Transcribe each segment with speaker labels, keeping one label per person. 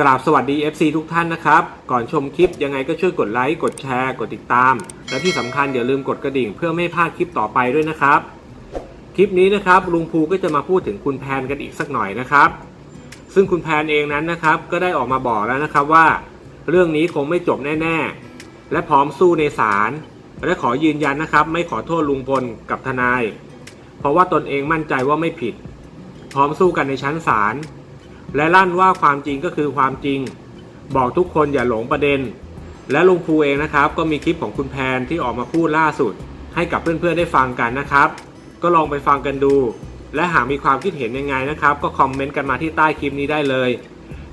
Speaker 1: กราบสวัสดี FC ทุกท่านนะครับ ก่อนชมคลิปยังไงก็ช่วยกดไลค์ กดแชร์ กดติดตาม และที่สำคัญอย่าลืมกดกระดิ่งเพื่อไม่ให้พลาดคลิปต่อไปด้วยนะครับ คลิปนี้นะครับลุงภูก็จะมาพูดถึงคุณแพนกันอีกสักหน่อยนะครับ ซึ่งคุณแพนเองนั้นนะครับก็ได้ออกมาบอกแล้วนะครับว่า เรื่องนี้คงไม่จบแน่ ๆ และพร้อมสู้ในศาลและขอยืนยันนะครับ ไม่ขอโทษลุงพลกับทนาย เพราะว่าตนเองมั่นใจว่าไม่ผิด พร้อมสู้กันในชั้นศาล และลั่นว่าความจริงก็คือความจริง บอกทุกคนอย่าหลงประเด็น และลุงภูเองนะครับ ก็มีคลิปของคุณแพนที่ออกมาพูดล่าสุด ให้กับเพื่อนๆได้ฟังกันนะครับ ก็ลองไปฟังกันดู และหากมีความคิดเห็นยังไงนะครับ ก็คอมเมนต์กันมาที่ใต้คลิปนี้ได้เลย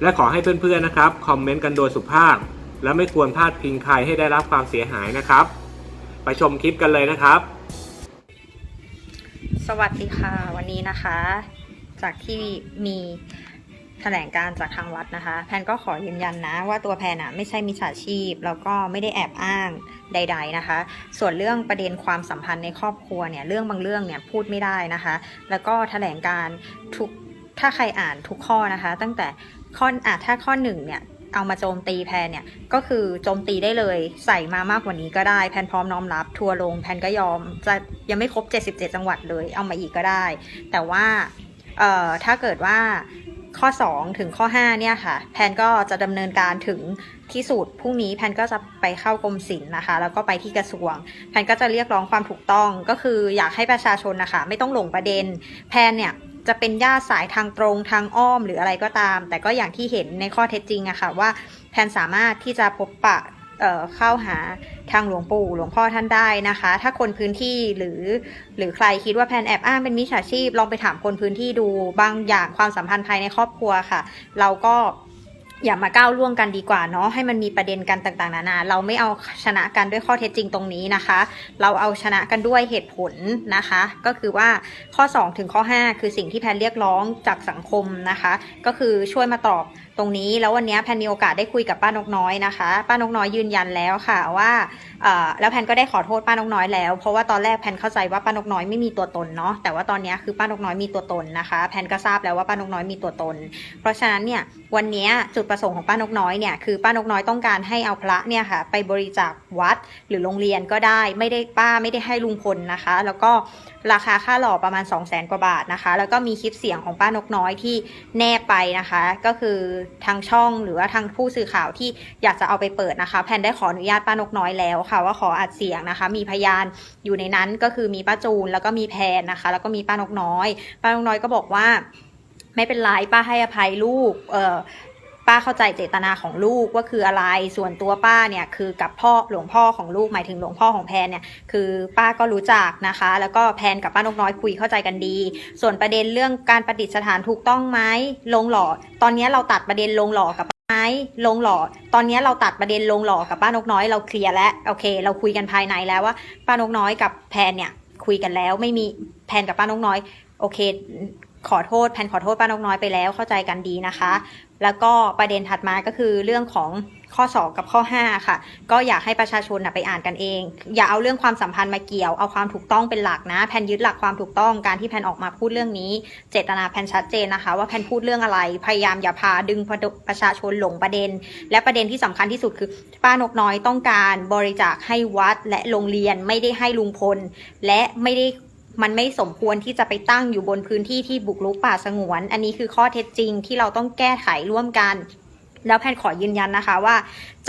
Speaker 1: และขอให้เพื่อนๆนะครับคอมเมนต์กันโดยสุภาพ และไม่ควรพลาดพิงใครให้ได้รับความเสียหายนะครับ ไปชมคลิปกันเลยนะครับ
Speaker 2: สวัสดีค่ะวันนี้นะคะ จากที่มี แถลงการจากทางวัดนะคะ แพนก็ขอยืนยันนะ ว่าตัวแพนอะไม่ใช่มิจฉาชีพ แล้วก็ไม่ได้แอบอ้างใด ๆนะคะ ส่วนเรื่องประเด็นความสัมพันธ์ในครอบครัวเนี่ยเรื่องบางเรื่องเนี่ยพูดไม่ได้นะคะ แล้วก็แถลงการทุกถ้าใครอ่านทุกข้อนะคะ ตั้งแต่ข้ออะถ้าข้อหนึ่งเนี่ยเอามาโจมตีแพนเนี่ยก็คือโจมตีได้เลยใส่มามากกว่านี้ก็ได้แพนพร้อมน้อมรับ ทัวร์ลงแพนก็ยอมจะยังไม่ครบ 77 จังหวัดเลย เอามาอีกก็ได้ แต่ว่าเอ่อถ้าเกิดว่า ข้อ 2 ถึงข้อ5เนี่ยค่ะ แพนก็จะดำเนินการถึงที่สุดพรุ่งนี้แพนก็จะไปเข้ากรมศิลป์นะคะ แล้วก็ไปที่กระทรวง แพนก็จะเรียกร้องความถูกต้องก็คืออยากให้ประชาชนนะคะ ไม่ต้องหลงประเด็น แพนเนี่ยจะเป็นญาติสายทางตรงทางอ้อมหรืออะไรก็ตาม แต่ก็อย่างที่เห็นในข้อเท็จจริงอะค่ะว่าแพนสามารถที่จะพบปะ เข้าหาทางหลวงปู่หลวงพ่อท่านได้นะคะ ถ้าคนพื้นที่หรือ หรือใครคิดว่าแพนแอบอ้างเป็นมิจฉาชีพ ลองไปถามคนพื้นที่ดูบางอย่างความสัมพันธ์ภายในครอบครัวค่ะ เราก็อย่ามาก้าวล่วงกันดีกว่าเนาะให้มันมีประเด็นกันต่างๆ นานา เราไม่เอาชนะกันด้วยข้อเท็จจริงตรงนี้นะคะ เราเอาชนะกันด้วยเหตุผลนะคะ ก็คือว่าข้อ 2 ถึงข้อ 5 คือสิ่งที่แพนเรียกร้องจากสังคมนะคะ ก็คือช่วยมาตอบ ตรงนี้แล้ววันนี้แพนมีโอกาสได้คุยกับป้านกน้อยนะคะ ป้านกน้อยยืนยันแล้วค่ะว่าแล้วแพนก็ได้ขอโทษป้านกน้อยแล้ว เพราะว่าตอนแรกแพนเข้าใจว่าป้านกน้อยไม่มีตัวตนเนาะแต่ว่าตอนนี้คือป้านกน้อยมีตัวตนนะคะ แพนก็ทราบแล้วว่าป้านกน้อยมีตัวตน เพราะฉะนั้นเนี่ยวันนี้จุดประสงค์ของป้านกน้อยเนี่ยคือป้านกน้อยต้องการให้เอาพระเนี่ยค่ะไปบริจาควัดหรือโรงเรียนก็ได้ไม่ได้ป้าไม่ได้ให้ลุงพลนะคะ แล้วก็ราคาค่าหล่อประมาณ 2 0 0แสนกว่าบาทนะคะ แล้วก็มีคลิปเสียงของป้านกน้อยที่แนบไปนะคะ ก็คือทางช่องหรือว่าทางผู้สื่อข่าวที่อยากจะเอาไปเปิดนะคะ แพนได้ขออนุญาตป้านกน้อยแล้วค่ะ ว่าขออัดเสียงนะคะ มีพยานอยู่ในนั้นก็คือมีป้าจูนแล้วก็มีแพนนะคะ แล้วก็มีป้านกน้อย ป้านกน้อยก็บอกว่าไม่เป็นไรป้าให้อภัยลูก เออ ป้าเข้าใจเจตนาของลูกว่าคืออะไร ส่วนตัวป้าเนี่ยคือกับพ่อหลวงพ่อของลูกหมายถึงหลวงพ่อของแพนเนี่ยคือป้าก็รู้จักนะคะ แล้วก็แพนกับป้านกน้อยคุยเข้าใจกันดี ส่วนประเด็นเรื่องการประดิษฐานถูกต้องไหมลงหล่อ ตอนนี้เราตัดประเด็นลงหล่อกับไหมลงหล่อ ตอนนี้เราตัดประเด็นลงหล่อกับป้านกน้อยเราเคลียร์แล้วโอเค เราคุยกันภายในแล้วว่า ป้านกน้อยกับแพนเนี่ยคุยกันแล้วไม่มีแพนกับป้านกน้อย โอเคขอโทษแพนขอโทษป้านกน้อยไปแล้วเข้าใจกันดีนะคะ แล้วก็ประเด็นถัดมาก็คือเรื่องของข้อ 2 กับข้อ 5 ค่ะ ก็อยากให้ประชาชนนะไปอ่านกันเอง อย่าเอาเรื่องความสัมพันธ์มาเกี่ยว เอาความถูกต้องเป็นหลักนะ แพนยึดหลักความถูกต้อง การที่แพนออกมาพูดเรื่องนี้ เจตนาแพนชัดเจนนะคะ ว่าแพนพูดเรื่องอะไร พยายามอย่าพาดึงประชาชนหลงประเด็น และประเด็นที่สำคัญที่สุดคือป้านกน้อยต้องการบริจาคให้วัดและโรงเรียนไม่ได้ให้ลุงพล และไม่ได้ มันไม่สมควรที่จะไปตั้งอยู่บนพื้นที่ที่บุกรุกป่าสงวน อันนี้คือข้อเท็จจริงที่เราต้องแก้ไขร่วมกัน แล้วแพนขอยืนยันนะคะว่า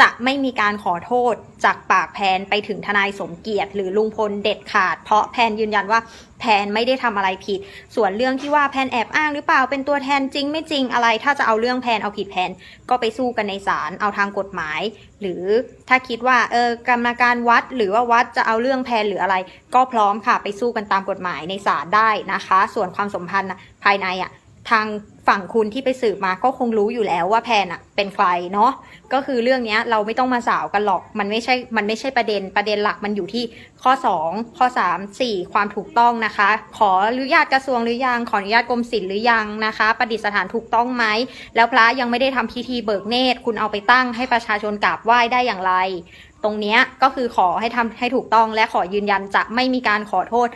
Speaker 2: จะไม่มีการขอโทษจากปากแพนไปถึงทนายสมเกียรติ หรือลุงพลเด็ดขาด เพราะแพนยืนยันว่าแพนไม่ได้ทำอะไรผิด ส่วนเรื่องที่ว่าแพนแอบอ้างหรือเปล่าเป็นตัวแทนจริงไม่จริงอะไร ถ้าจะเอาเรื่องแพนเอาผิดแพนก็ไปสู้กันในศาลเอาทางกฎหมาย หรือถ้าคิดว่าเออกรรมการวัดหรือว่าวัดจะเอาเรื่องแพนหรืออะไร ก็พร้อมค่ะไปสู้กันตามกฎหมายในศาลได้นะคะ ส่วนความสัมพันธ์ภายในอะ ทางฝั่งคุณที่ไปสืบมาก็คงรู้อยู่แล้วว่าแพนอะเป็นใครเนาะก็คือเรื่องนี้เราไม่ต้องมาสาวกันหรอก มันไม่ใช่มันไม่ใช่ประเด็นประเด็นหลักมันอยู่ที่ข้อ 2 ข้อ 3 4 ความถูกต้องนะคะ ขออนุญาตกระทรวงหรือยังขออนุญาตกรมศิลป์หรือยังนะคะ ประดิษฐานถูกต้องไหมแล้วพระยังไม่ได้ทำพิธีเบิกเนตร คุณเอาไปตั้งให้ประชาชนกราบไหว้ได้อย่างไร ตรงนี้ก็คือขอให้ทำให้ถูกต้องและขอยืนยันจะไม่มีการขอโทษ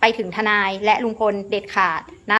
Speaker 2: ไปถึงทนายและลุงพลเด็ดขาดนะ